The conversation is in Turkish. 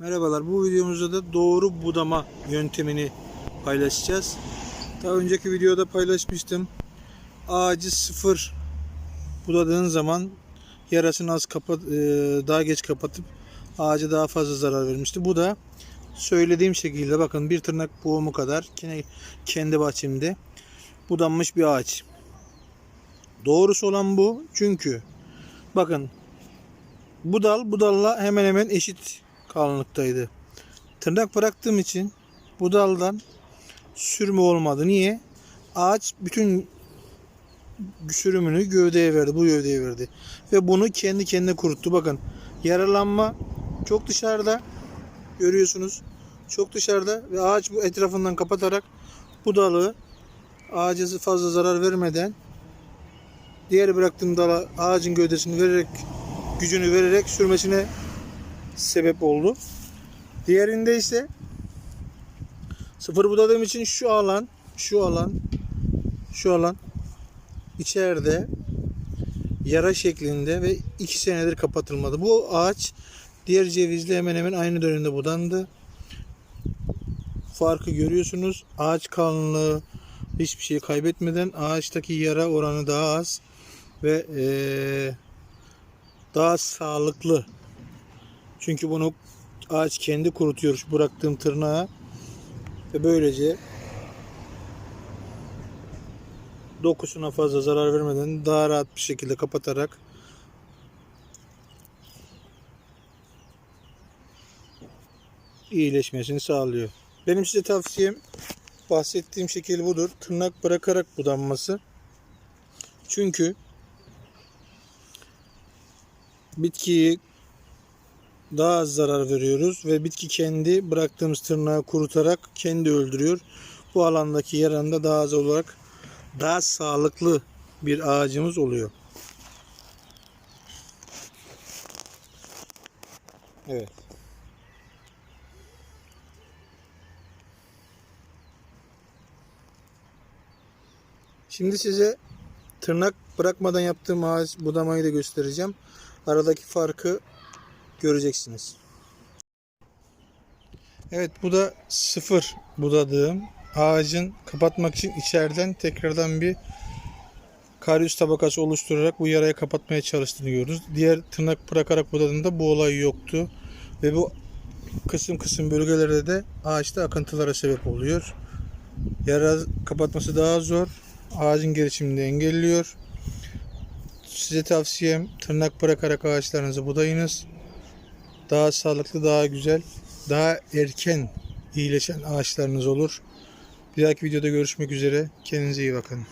Merhabalar. Bu videomuzda da doğru budama yöntemini paylaşacağız. Daha önceki videoda paylaşmıştım. Ağacı sıfır budadığın zaman yarasını az kapat, e, daha geç kapatıp ağaca daha fazla zarar vermişti. Bu da söylediğim şekilde bakın bir tırnak boğumu kadar kendi bahçemde budanmış bir ağaç. Doğrusu olan bu. Çünkü bakın bu dal bu dalla hemen hemen eşit kalınlıktaydı. Tırnak bıraktığım için bu daldan sürme olmadı. Niye? Ağaç bütün sürümünü gövdeye verdi. Bu gövdeye verdi. Ve bunu kendi kendine kuruttu. Bakın yaralanma çok dışarıda görüyorsunuz. Çok dışarıda ve ağaç bu etrafından kapatarak bu dalı ağaca fazla zarar vermeden diğer bıraktığım dala ağacın gövdesini vererek gücünü vererek sürmesine sebep oldu. Diğerinde ise sıfır budadığım için şu alan, şu alan, şu alan içeride yara şeklinde ve iki senedir kapatılmadı. Bu ağaç diğer cevizle hemen hemen aynı dönemde budandı. Farkı görüyorsunuz. Ağaç kalınlığı hiçbir şey kaybetmeden ağaçtaki yara oranı daha az ve eee, daha sağlıklı. Çünkü bunu ağaç kendi kurutuyor şu bıraktığım tırnağı ve böylece dokusuna fazla zarar vermeden daha rahat bir şekilde kapatarak iyileşmesini sağlıyor. Benim size tavsiyem bahsettiğim şekil budur. Tırnak bırakarak budanması. Çünkü bitkiyi daha az zarar veriyoruz ve bitki kendi bıraktığımız tırnağı kurutarak kendi öldürüyor. Bu alandaki yaranın da daha az olarak daha sağlıklı bir ağacımız oluyor. Evet. Şimdi size tırnak bırakmadan yaptığım ağaç budamayı da göstereceğim. Aradaki farkı göreceksiniz. Evet bu da sıfır budadığım ağacın kapatmak için içeriden tekrardan bir karyus tabakası oluşturarak bu yarayı kapatmaya çalıştığını görüyoruz. Diğer tırnak bırakarak budadığında bu olay yoktu. Ve bu kısım kısım bölgelerde de ağaçta akıntılara sebep oluyor. Yara kapatması daha zor. Ağacın gelişimini engelliyor. Size tavsiyem tırnak bırakarak ağaçlarınızı budayınız. Daha sağlıklı, daha güzel, daha erken iyileşen ağaçlarınız olur. Bir dahaki videoda görüşmek üzere. Kendinize iyi bakın.